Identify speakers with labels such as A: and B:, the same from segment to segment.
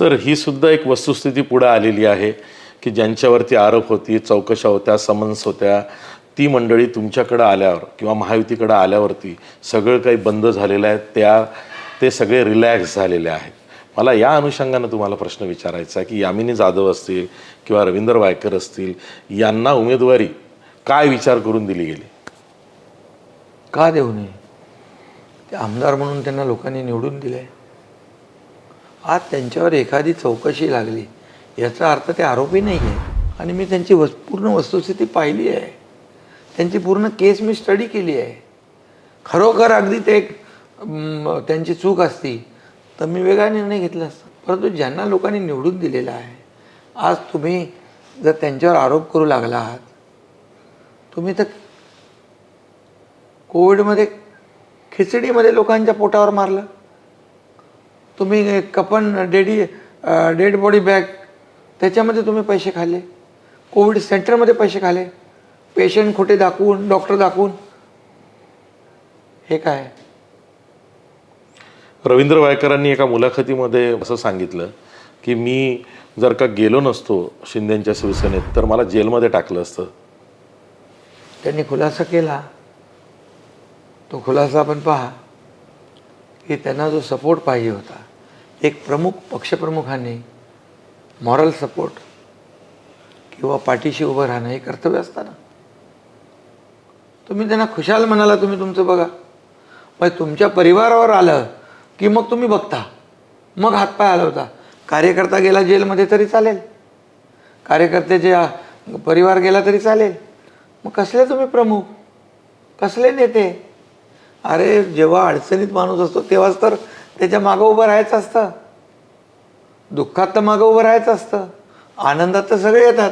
A: Sir ही सुद्धा एक वस्तुस्थिती पुढे आलेली आहे की ज्यांच्यावरती आरोप होती चौकशा होत्या समन्स होत्या ती मंडळी तुमच्याकडं आल्यावर किंवा महायुतीकडं आल्यावरती सगळं काही बंद झालेलं आहे त्या ते सगळे रिलॅक्स झालेले आहेत. मला या अनुषंगानं तुम्हाला प्रश्न विचारायचा आहे की यामिनी जाधव असतील किंवा रवींद्र वायकर असतील यांना उमेदवारी काय विचार करून दिली गेली?
B: का देऊ नये? ते आमदार म्हणून त्यांना लोकांनी निवडून दिले आज त्यांच्यावर एखादी चौकशी लागली. याचा अर्थ ते आरोपी नाही आहे आणि मी त्यांची वस पूर्ण वस्तुस्थिती पाहिली आहे. त्यांची पूर्ण केस मी स्टडी केली आहे. खरोखर अगदी ते एक, त्यांची चूक असती तर मी वेगळा निर्णय घेतला असता. परंतु ज्यांना लोकांनी निवडून दिलेला आहे आज तुम्ही जर त्यांच्यावर आरोप करू लागला आहात तुम्ही तर कोविडमध्ये खिचडीमध्ये लोकांच्या पोटावर मारलं. तुम्ही कपन डेडी डेड बॉडी बॅग त्याच्यामध्ये तुम्ही पैसे खाल्ले. कोविड सेंटरमध्ये पैसे खाल्ले पेशंट खोटे दाखवून डॉक्टर दाखवून. हे काय?
A: रवींद्र वायकरांनी एका मुलाखतीमध्ये असं सांगितलं की मी जर का गेलो नसतो शिंदेच्या शिवसेनेत तर मला जेलमध्ये टाकलं असतं.
B: त्यांनी खुलासा केला. तो खुलासा आपण पहा की त्यांना जो सपोर्ट पाहिजे होता एक प्रमुख पक्षप्रमुखाने मॉरल सपोर्ट किंवा पाठीशी उभं राहणं हे कर्तव्य असताना. तुम्ही त्यांना खुशाल म्हणाला तुम्ही तुमचं बघा. मग तुमच्या परिवारावर आलं की मग तुम्ही बघता. मग हातपाय हलवता. कार्यकर्ता गेला जेलमध्ये तरी चालेल. कार्यकर्त्याचे परिवार गेला तरी चालेल. मग कसले तुम्ही प्रमुख? कसले नेते? अरे जेव्हा अडचणीत माणूस असतो तेव्हाच तर त्याच्या मागं उभं राहायचं असतं. दुःखात तर मागं उभं राहायचं असतं. आनंदात तर सगळे येतात.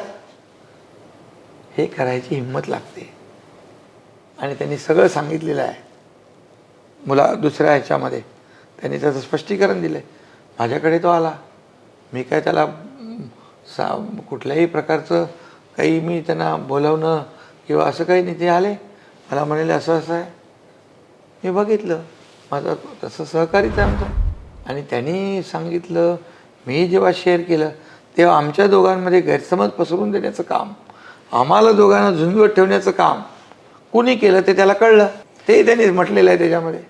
B: हे करायची हिंमत लागते. आणि त्यांनी सगळं सांगितलेलं आहे. मुला दुसऱ्या ह्याच्यामध्ये. त्यांनी त्याचं स्पष्टीकरण दिलं माझ्याकडे तो आला. मी काय त्याला सा कुठल्याही प्रकारचं काही मी त्यांना बोलवणं किंवा असं काही नाही ते आले. मला म्हणाले असं असं आहे. मी बघितलं. माझं तसं सहकारीच आहे आमचं. आणि त्यांनी सांगितलं मी जेव्हा शेअर केलं तेव्हा आमच्या दोघांमध्ये गैरसमज पसरून देण्याचं काम आम्हाला दोघांना झुंजवत ठेवण्याचं काम कुणी केलं ते त्याला कळलं. तेही त्यांनी म्हटलेलं आहे त्याच्यामध्ये.